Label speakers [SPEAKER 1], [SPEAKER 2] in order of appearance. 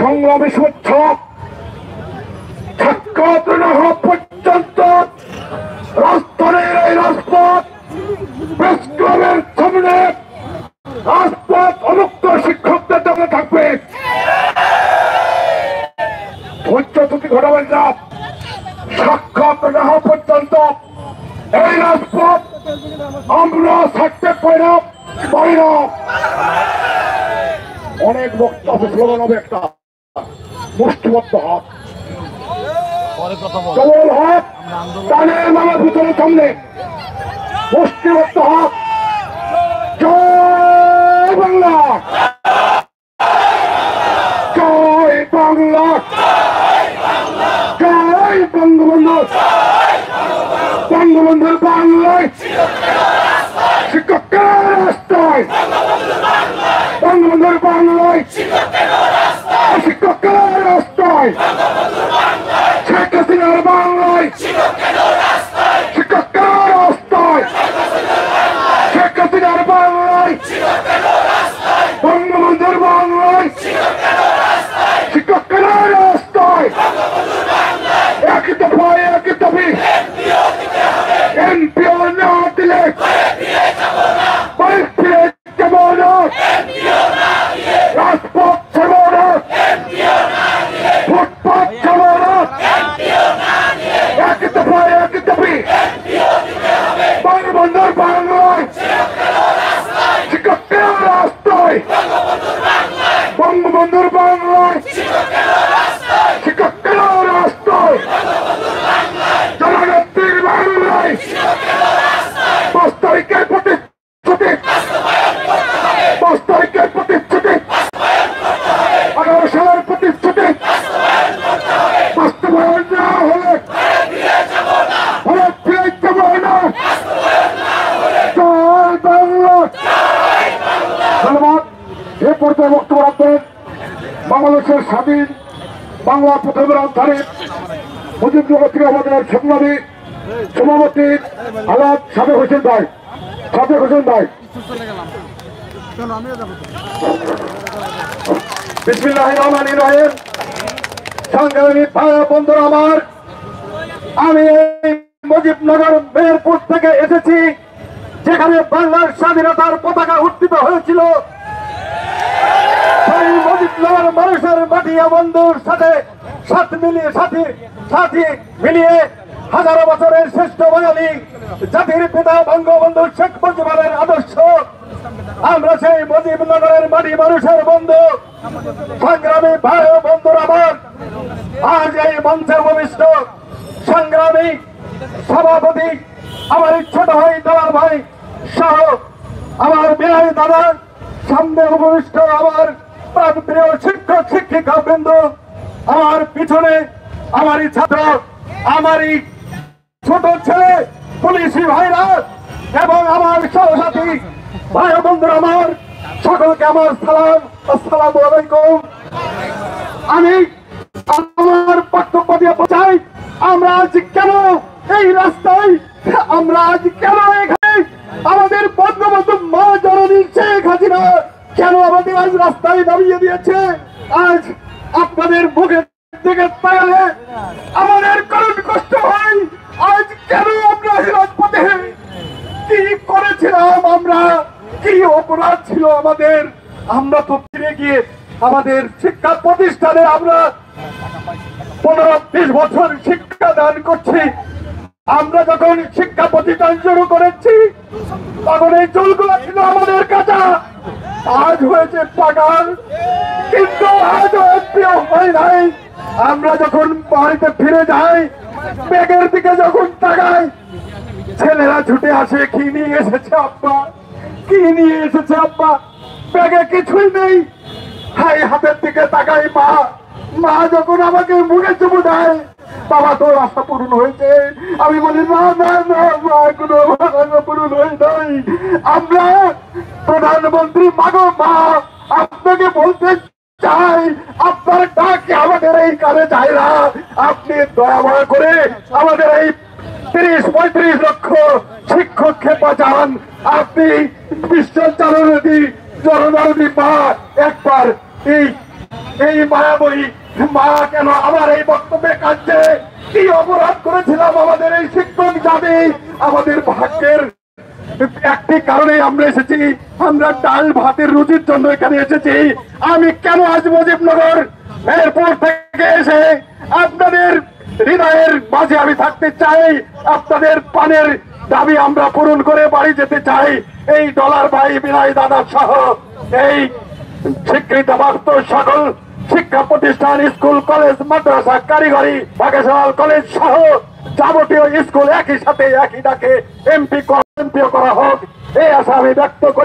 [SPEAKER 1] সংগ্রামী স্বচ্ছ। পর্যন্ত রাজধানীর এই রাজপথ সামনে রাজপথ শিক্ষকদের জন্য থাকবে। ধৈর্য ঘটাবেন না। সাক্ষাৎ না পর্যন্ত এই রাজপথ আমরা থাকতে পারি না। অনেক বক্তব্য স্লোগান হবে একটা। মুষ্টিবদ্ধ হাত। কেবল হাত টানের নামা ভিতরে সামনে। মুষ্টিবদ্ধ হাত। জয় বাংলা! শেখ হাসিনার বাংলায় পর্যায়ে বক্তব্য রাখবেন বাংলাদেশের স্বাধীন বাংলা প্রথম রাজধানী মুজিবনগর থেকে আমাদের সংগ্রামী সভাপতি আলাদ সাবেক হোসেন ভাই, সাবেক হোসেন ভাই। আমার, আমি থেকে এসেছি বাংলার স্বাধীনতার পতাকা উত্থিত হয়েছিল। মুজিবনগর মানুষের মাটিয়া বন্ধুর সাথে সাথ মিলিয়ে সাথী সাথী মিলিয়ে হাজারো বছরের শ্রেষ্ঠ বাঙালি, জাতির পিতা বঙ্গবন্ধু শেখ মুজিবের আদর্শ। আমরা সেই মুজিবনগরের মাটি মানুষের বন্ধু। সংগ্রামী ভাই বন্ধুর আমার আজ এই মঞ্চে উপবিষ্ট সংগ্রামী সভাপতি আমার ছোট ভাই দালাল ভাই সহ আমার বিনয় দাদা। সামনে উপবিষ্ট আমার প্রিয় শিক্ষক, শিক্ষিকা বৃন্দ, আমার পিছনে আমারই ছাত্র, আমারই ছোট ছেলে, পুলিশি ভাইরা এবং আমার সহসাথী ভাই বন্ধুরা আমার, সকলকে আমার সালাম, আসসালামু আলাইকুম। আমি আমার বক্তব্য দিয়ে বোঝাই, আমরা আজ কেন এই রাস্তায়, আমরা আজ দিয়েছে। আজ আপনাদের মুখের দিকে তাকালে আমাদের করুণ কষ্ট হয়। আজ কেন আমরা রাজপথে কি করেছিলাম আমরা? কি অপরাধ ছিল আমাদের? আমরা তো ফিরে গিয়ে আমাদের শিক্ষা প্রতিষ্ঠানে আমরা পনেরো বিশ বছর শিক্ষা দান করছি। আমরা যখন শিক্ষা প্রতিষ্ঠান শুরু করেছি, তখন এই চুলগুলো ছিল আমাদের কাছে আজ হয়েছে পাকার কিন্তু আজ প্রিয় হয় নাই। আমরা যখন বাড়িতে ফিরে যাই ব্যাগের দিকে যখন তাকাই, ছেলেরা ছুটে আসে, কি নিয়ে এসেছে আব্বা? কি নিয়ে এসেছে আব্বা? ব্যাগে কিছুই নেই। হাই হাতের দিকে তাকাই, মা মা যখন আমাকে মুখে চুমু দেয়, বাবা তোর আশা পূরণ হয়েছে। আমি বলি না না না মা, কোনো আশা পূরণ হয় নাই আমরা প্রধানমন্ত্রী আপনাকে বলতে চাই, আপনার ডাক আমাদের এই কাজে যায় না। আপনি দয়া করে আমাদের এই তিরিশ, পঁয়ত্রিশ লক্ষ শিক্ষককে বাঁচান আপনি বিশ্ব জননদী জননদী মা, একবার এই সেই মায়াবলী মা কেন আমার এই বক্তব্যে কাজে কি অপরাধ করেছিলাম আমাদের এই শিক্ষক জাতি? আমাদের ভাগ্যের একটি কারণে আমরা এসেছি। আমরা ডাল ভাতের রুচির জন্য এখানে এসেছি। আমি কেন আজ মুজিবনগর এরপর থেকে এসে আপনাদের হৃদয়ের মাঝে আমি থাকতে চাই। আপনাদের পানের দাবি আমরা পূরণ করে বাড়ি যেতে চাই। এই ডলার ভাই বিনয় দাদা সহ এই স্বীকৃত প্রাপ্ত সকল শিক্ষা প্রতিষ্ঠান, স্কুল, কলেজ, মাদ্রাসা, কারিগরি ভোকেশনাল কলেজ সহ যাবতীয় স্কুল একই সাথে, একই ডাকে, এমপি এমপিও করা হোক এই আশা আমি ব্যক্ত করি।